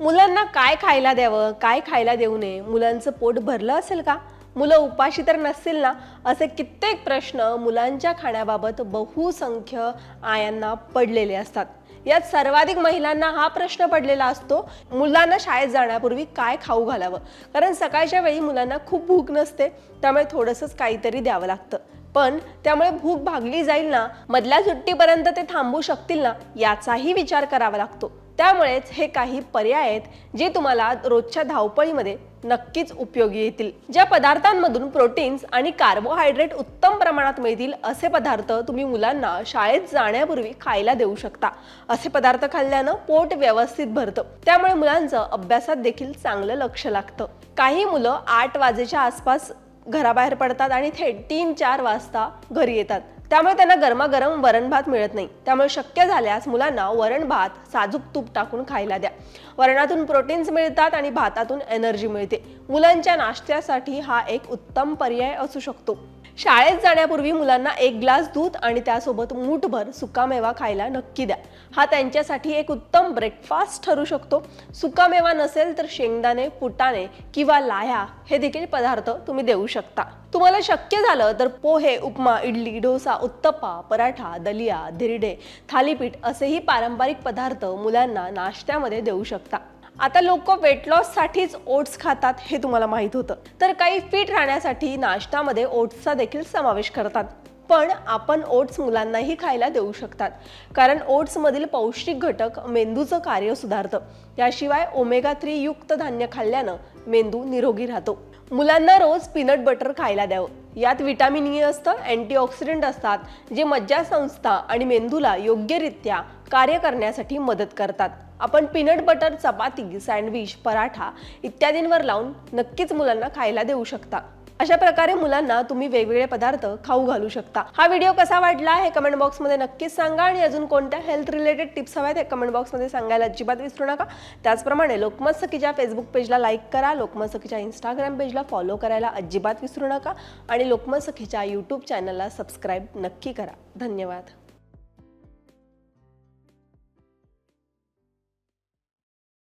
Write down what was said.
मुलांना काय खायला द्यावं काय खायला देऊ नये? मुलांचं पोट भरलं असेल का? मुलं उपाशी तर नसतील ना? असे कित्येक प्रश्न मुलांच्या खाण्याबाबत बहुसंख्य आयांना पडलेले असतात. यात सर्वाधिक महिलांना हा प्रश्न पडलेला असतो मुलांना शाळेत जाण्यापूर्वी काय खाऊ घालावं? कारण सकाळच्या वेळी मुलांना खूप भूक नसते त्यामुळे थोडंसंच काहीतरी द्यावं लागतं. पण त्यामुळे भूक भागली जाईल ना मधल्या सुट्टीपर्यंत ते थांबू शकतील ना याचाही विचार करावा लागतो. त्यामुळेच हे काही पर्याय आहेत जे तुम्हाला रोजच्या धावपळीमध्ये नक्कीच उपयोगी येतील. ज्या पदार्थांमधून प्रोटीन्स आणि कार्बोहायड्रेट उत्तम प्रमाणात मिळतील असे पदार्थ तुम्ही मुलांना शाळेत जाण्यापूर्वी खायला देऊ शकता. असे पदार्थ खाल्ल्यानं पोट व्यवस्थित भरतं. त्यामुळे मुलांचं अभ्यासात देखील चांगलं लक्ष लागतं. काही मुलं आठ वाजेच्या आसपास घराबाहेर पडतात आणि थेट तीन चार वाजता घरी येतात. त्यामुळे त्यांना गरमागरम वरण भात मिळत नाही. त्यामुळे शक्य झाल्यास मुलांना वरण भात साजूक तूप टाकून खायला द्या. वरणातून प्रोटीन्स मिळतात आणि भातातून एनर्जी मिळते. मुलांच्या नाश्त्यासाठी हा एक उत्तम पर्याय असू शकतो. शाळेत जाण्यापूर्वी मुलांना एक ग्लास दूध आणि त्यासोबत मूठभर सुकामेवा खायला नक्की द्या. हा त्यांच्यासाठी एक उत्तम ब्रेकफास्ट ठरू शकतो. सुकामेवा नसेल तर शेंगदाणे पुटाणे किंवा लाह्या हे देखील पदार्थ तुम्ही देऊ शकता. तुम्हाला शक्य झालं तर पोहे उपमा इडली डोसा उत्तप्पा पराठा दलिया धिरडे थालीपीठ असेही पारंपरिक पदार्थ मुलांना नाश्त्यामध्ये देऊ शकता. आता लोक वेट लॉससाठीच ओट्स खातात हे तुम्हाला माहीत होतं. तर काही फिट राहण्यासाठी नाश्त्यामध्ये ओट्सचा देखील समावेश करतात. पण आपण ओट्स मुलांनाही खायला देऊ शकतात. कारण ओट्समधील पौष्टिक घटक मेंदूचं कार्य सुधारतं. त्याशिवाय ओमेगा थ्री युक्त धान्य खाल्ल्यानं मेंदू निरोगी राहतो. मुलांना रोज पीनट बटर खायला द्यावं. यात विटॅमिन ई e असतं अँटीऑक्सिडंट असतात जे मज्जासंस्था आणि मेंदूला योग्यरित्या कार्य करण्यासाठी मदत करतात. आपण peanut butter chapati sandwich paratha इत्यादींवर लावून नक्कीच मुलांना खायला देऊ शकता. अशा प्रकारे मुलांना तुम्ही वेगवेगळे पदार्थ खाऊ घालू शकता. हा व्हिडिओ कसा वाटला हे कमेंट बॉक्समध्ये नक्कीच सांगा आणि अजून कोणत्या हेल्थ रिलेटेड टिप्स हव्यात हे कमेंट बॉक्समध्ये सांगायला अजिबात विसरू नका. त्याचप्रमाणे लोकमत सखीच्या फेसबुक पेजला लाईक करा लोकमत सखीच्या इंस्टाग्राम पेजला फॉलो करायला अजिबात विसरू नका आणि लोकमत सखीच्या यूट्यूब चॅनलला सबस्क्राईब नक्की करा. धन्यवाद.